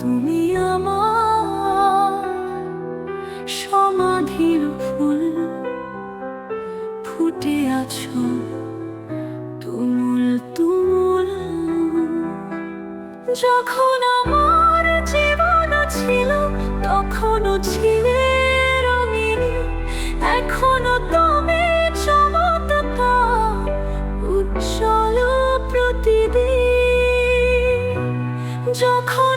তুমি আমার সমাধির ফুল ফুটে তুমুল তুমুল যখন আমার যখন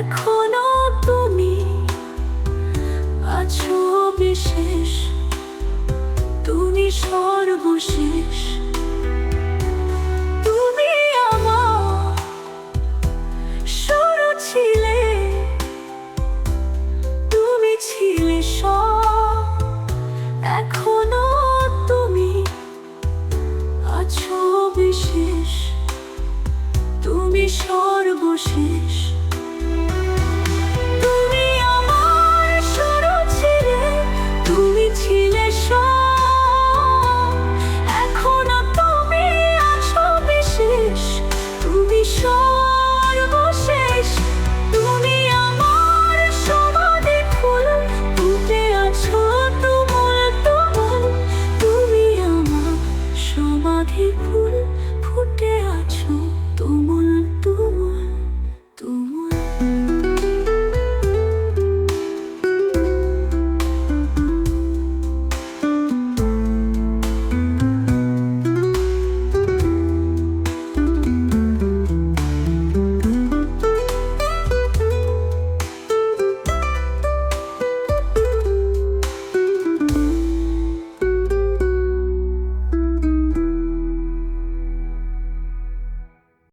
এখনও তুমি আছো বিশেষ, তুমি সর্বশেষ। তুমি আমার শুরু ছিলে, তুমি ছিলে সব। এখনও তুমি আছো বিশেষ, তুমি সর্বশেষ।